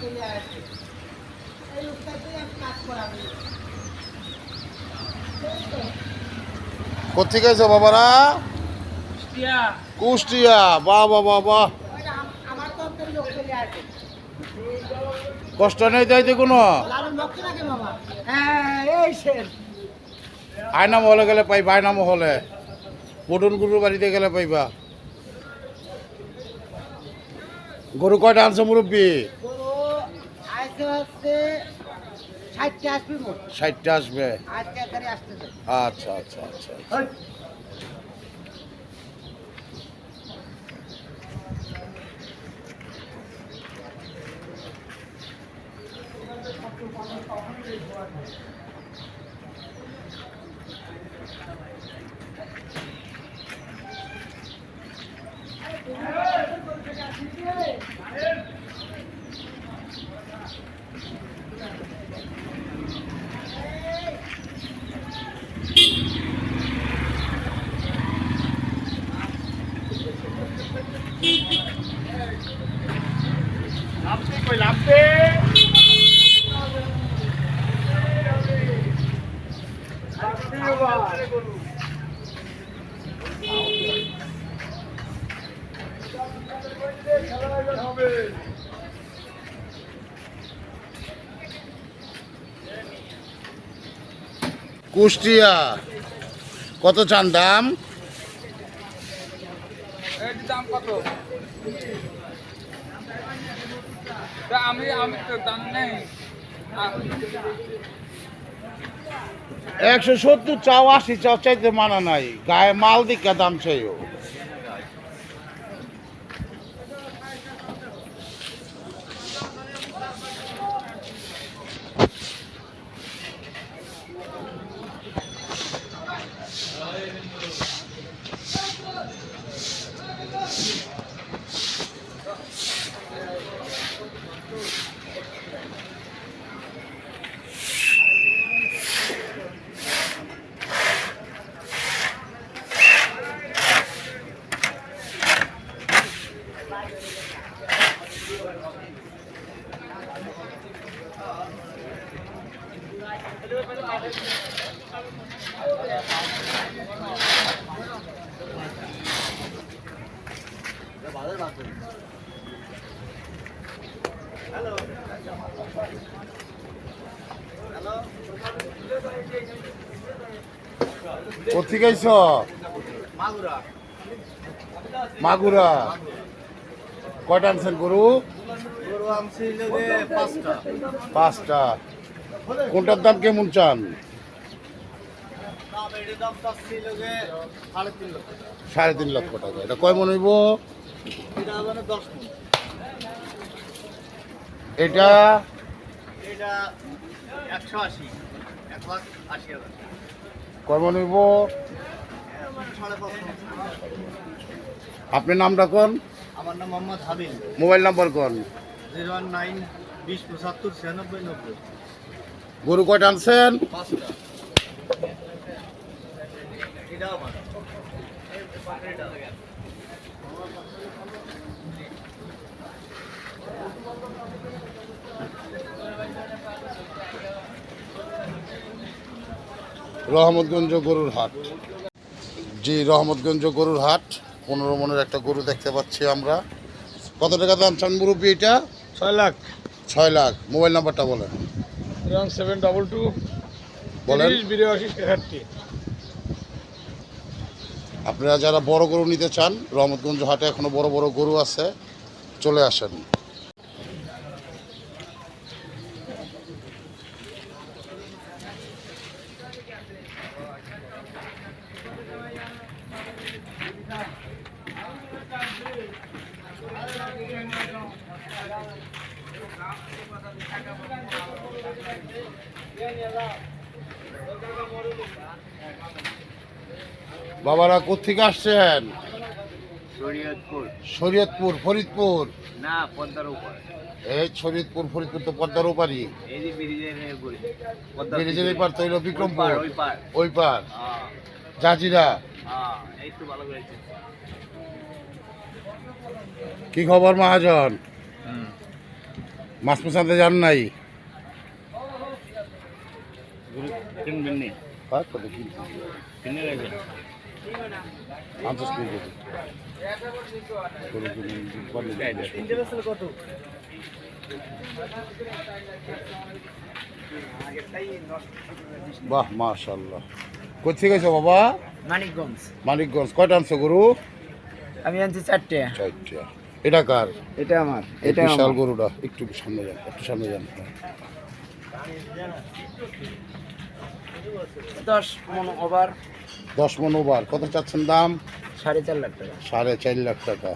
চলে আসে এই উস্তাদই আমি কাজ করাবো। কোথেকে এসো বাবারা? কুষ্টিয়া। বাহ বাহ বাহ বাহ। ওইটা আম- আমার তরফের লোক চলে আসে। কষ্ট নেই কোনো? হ্যাঁ আয়নাম হলে গেলে পাইবা আয়নাম হলে পটুন গুরুর বাড়িতে গেলে পাইবা। গরু কয়টা আনছে মুরব্বী? আজকে হচ্ছে ষাটটা আসবি মোট। ষাটটা আসবে। আজকে এখানে আসতেছে আচ্ছা আচ্ছা আচ্ছা নামতে কই নামতে কুষ্টিয়া কত চান দাম? কত? তো দাম একশো সত্তর চাও আশি চাও চাইতে মানা নাই। গায়ে মাল দিকে দাম চাইও। কোথেকে আইছ? মাগুরা। কয়টা আনছেন গরু? পাঁচটা। কোনটার দাম কেমন চান? সাড়ে তিন লক্ষ টাকা। এটা কয় মন হইব? এটা মানে। এটা? এটা একশো আশি। পাঁচ মণ। আপনার নামটা কোন? আমার নাম মোহাম্মদ হাবিল মোবাইল নাম্বার কোন? জিরো ওয়ান নাইন বিশ পঁচাত্তর ছিয়ানব্বই নব্বই। গরু কয়টা আনছেন? পাঁচটা এটাও আমার এটা রহমতগঞ্জ গরুর হাট। জি রহমতগঞ্জ গরুর হাট পনেরো মনের একটা গরু দেখতে পাচ্ছি আমরা। কত টাকা দাম চান মুরব্বী এটা? ছয় লাখ। ছয় লাখ। মোবাইল নাম্বারটা বলেন। One seven double two. বলেন। তিরিশ বিরাশি তেষট্টি। আপনারা যারা বড় গরু নিতে চান রহমতগঞ্জ হাটে এখনও বড় বড় গরু আছে চলে আসেন। বাবারা কোথেকে আসছেন? শরীয়তপুর। ফরিদপুর? না পদ্মার উপর। এই শরীয়তপুর ফরিদপুর তো পদ্মার ওপারই। ব্রিজের ঘুরে। ব্রিজের এই পার তৈল বিক্রমপুর ওই পার। হ্যাঁ। জাজিরা। হ্যাঁ তো কি খবর মহাজন? মাছ আনতে যান নাই? কিনবেন নি কত কিনছি কিনে রাখবেন পঞ্চাশ কেজি গরু কিনে বানিয়ে কত বাহ মাশাল্লাহ কোথায় গেছো বাবা? মানিকগঞ্জ। মানিকগঞ্জ। কয়টা আনছো গরু? আমি আনছি চারটে। চারটা। এটা কার? এটা আমার। এটা বিশাল গরুটা। একটু সামনে যান একটু সামনে যান। দশ মন ওভার। দশ মন ওভার কত চাচ্ছেন দাম? সাড়ে চার লাখ টাকা। সাড়ে চার লাখ টাকা।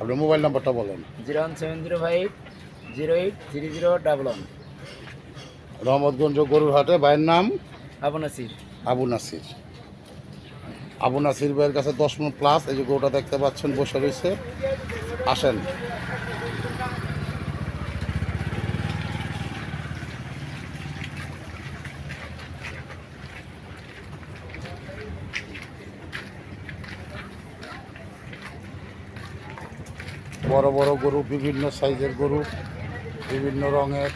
আপনার মোবাইল নাম্বারটা বলেন। Zero one seven zero five zero eight three zero double one. Rahmatganj গরুর হাটে ভাইয়ের নাম? আবু নাসির। আবু নাসির। আবু নাসির ভাইয়ের কাছে দশ মিনিট প্লাস এই যে গরুটা দেখতে পাচ্ছেন বসে রয়েছে। আসেন। বড় বড় গরু, বিভিন্ন সাইজের গরু, বিভিন্ন রঙের।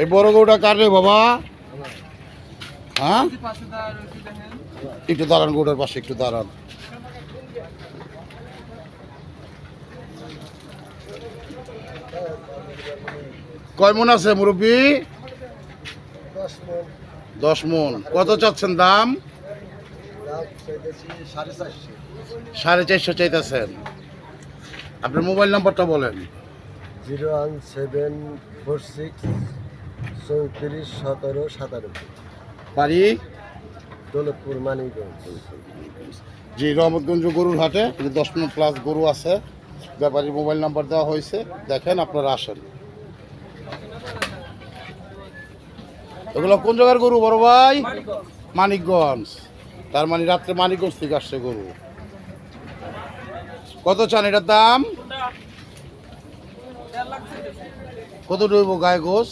এই বড় গরুটা কার রে বাবা? হ্যাঁ? একটু দাঁড়ান, গরুটার পাশে একটু দাঁড়ান। কয় মন আছে মুরব্বী? দশ মন। কত চাচ্ছেন দাম? সাড়ে চারশো চাইতেছেন। আপনার মোবাইল নাম্বারটা বলেন। Zero one seven four six চৌত্রিশ সতেরো সাতানব্বই। বাড়ি? দৌলতপুর মানিকগঞ্জ। জি রহমতগঞ্জ গরুর হাটে। দশ মিনিট প্লাস গরু আছে। ব্যাপারী মোবাইল নাম্বার দেওয়া হয়েছে। দেখেন আপনারা আসেন। এগুলো কোন জায়গার গরু, বড় ভাই? মানিকগঞ্জ। তার মানে রাত্রে মানিকগঞ্জ থেকে আসছে গরু। কত চান এটার দাম? কত রইব গায়ে গোস?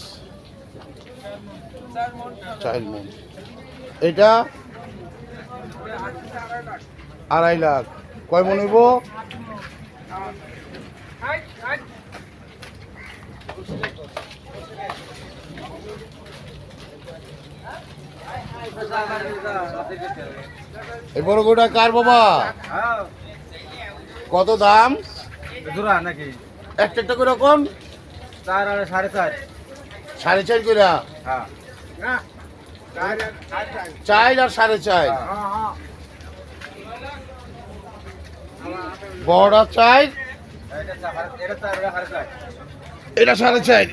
এটা? আড়াই লাখ। কয় মন হইব? এই বড় গরুটা কার বাবা? কত দাম? জোড়া নাকি? একটা একটা করে কোন? চার আর সাড়ে চার। সাড়ে চার করে? হ্যাঁ। চার আর সাড়ে চার। বড়টা চার এটা সাড়ে চার। এটা সাড়ে চার।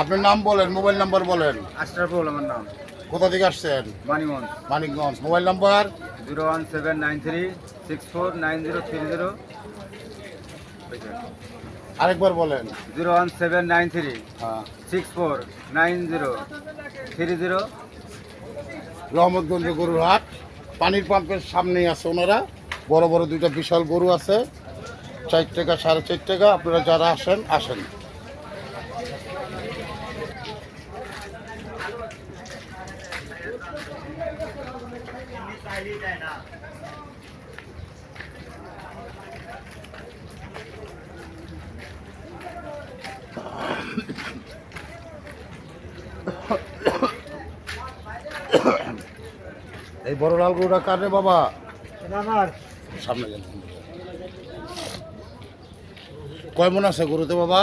আপনার নাম বলেন মোবাইল নাম্বার বলেন। আশরাফুল আমার নাম। কোথা থেকে আসছেন? Maniganj Manikganj. Mobile number? Zero one seven nine three six four nine zero three zero. আরেকবার বলেন। Zero one seven nine three হ্যাঁ। Six four nine zero three zero. Rahmatganj গরুর হাট। পানির পাম্পের সামনেই আছে ওনারা। বড় বড় দুইটা বিশাল গরু আছে। চার টাকা সাড়ে চার টাকা আপনারা যারা আসেন আসেন। এই বড় লাল গরুটা কার রে বাবা? সামনে যান কয় মন আছে গরুতে বাবা?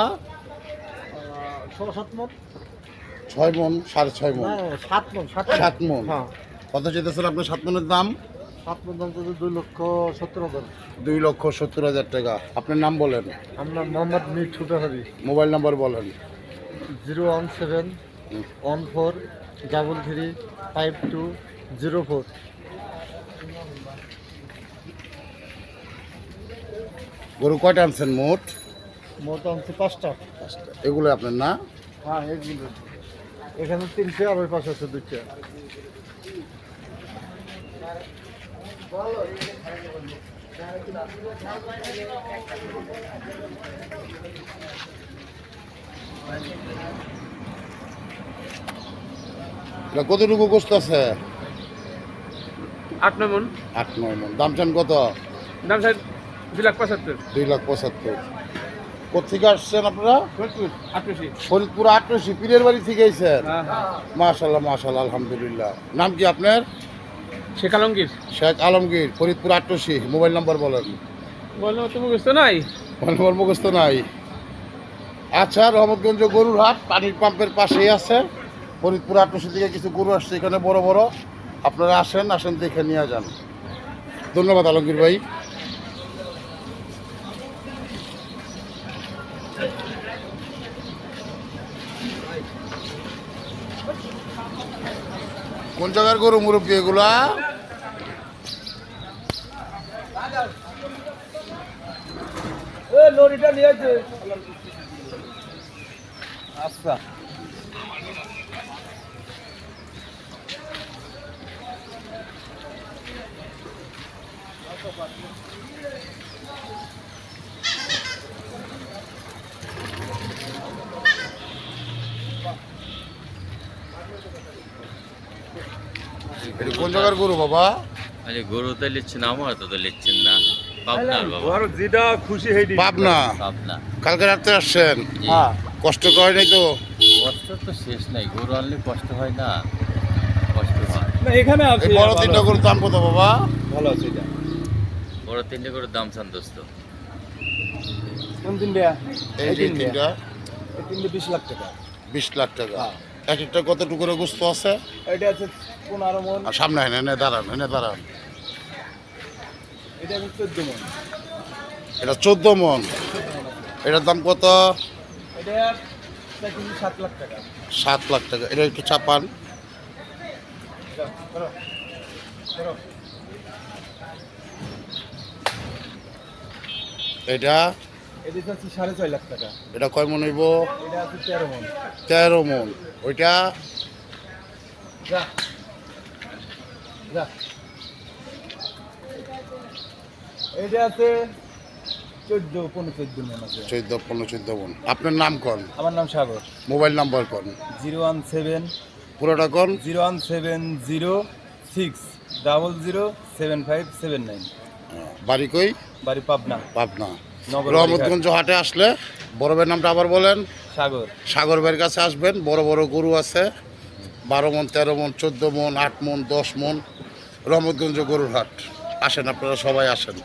ছয় মন সাড়ে ছয় মন। সাত মন সাত মন। হ্যাঁ। কত চেতেছেন আপনার সাত মনের দাম? সাত মন দাম দুই লক্ষ সত্তর হাজার। দুই লক্ষ সত্তর হাজার টাকা। আপনার নাম বলেন। আমরা মোহাম্মদ মির ছুটাহারি মোবাইল নাম্বার বলেন। Zero one seven one four double three five two zero four. গরু কয়টা আনছেন মোট? মোট আনছে পাঁচটা। এগুলো আপনার না? হ্যাঁ এগুলো। এখানে তিনটে আর ওই পাশে আছে দুইটা। কতটুকু গোস্ত আছে? আট নয় মন আট নয় মন দাম চান কত? দাম সাহেব দুই লাখ পঁচাত্তর। দুই লাখ পঁচাত্তর। কোথেকে আসছেন আপনারা? ফরিদপুর ফরিদপুর আটরশি পীরের বাড়ি থেকে এসেছেন হ্যাঁ হ্যাঁ। মাশাল্লাহ মাশাল্লাহ আলহামদুলিল্লাহ। নাম কি আপনার? শেখ আলমগীর। শেখ আলমগীর ফরিদপুর আটরশি মোবাইল নাম্বার বলেন। বুঝতে নাই। মোবাইল মুখস্থ নাই। আচ্ছা রহমতগঞ্জ গরুর হাট পানির পাম্পের পাশেই আছে। ফরিদপুর আটরশি থেকে কিছু গরু আসছে এখানে বড় বড়। আপনারা আসেন আসেন দেখে নিয়ে যান। ধন্যবাদ আলমগীর ভাই। কোন জায়গার গরু মুরব্বী এগুলা? লরিটা নিয়েছে। আচ্ছা। এটা কোন জায়গার গরু বাবা? আরে গরু তো লিচ্ছেন আমার তো তো লিচ্ছেন না। পাবনার বাবা। ওর যেটা খুশি হয়ে পাবনা? পাবনা। কালকে রাত্রে আসছেন? জি। কষ্ট করে নাই তো? কষ্ট তো শেষ নাই গরু আনলে কষ্ট হয় না কষ্ট হয়। না এখানে আছে বড় তিনটা গরুর দাম কত বাবা? ভালো আছে এটা। বড় তিনটে করে দাম চান দোস্ত কোন তিন দেয়া এই তিনটা। এই তিনটে বিশ লাখ টাকা। বিশ লাখ টাকা। এক একটা কত টুকরো গোস্ত আছে? এটা আছে পনেরো মন। আর সামনে এনে এনে দাঁড়ান এনে দাঁড়ান। এটা আছে চোদ্দ মন। এটা চোদ্দ মন। এটার দাম কত? এটা সাত লাখ টাকা। সাত লাখ টাকা। এটা একটু চাপান। করো, করো। এটা এটা আছে সাড়ে ছয় লাখ টাকা। এটা কয় মন হইব? এটা আছে তেরো মন। তেরো মন। ওইটা যা। যা। এটা আছে চোদ্দ পনেরো চোদ্দ মন আছে। চোদ্দ পনেরো চোদ্দ মন। আপনার নাম কন? আমার নাম সাগর। মোবাইল নাম্বার কন? জিরো ওয়ান সেভেন পুরোটা কন? Zero one seven zero six double zero seven five seven nine. বাড়ি কই? বাড়ি পাবনা। পাবনা। রহমতগঞ্জ হাটে আসলে বড় ভাইয়ের নামটা আবার বলেন। সাগর। সাগর ভাইয়ের কাছে আসবেন বড় বড় গরু আছে। বারো মন তেরো মন চোদ্দ মন আট মন দশ মন রহমতগঞ্জ গরুর হাট। আসেন আপনারা সবাই আসেন।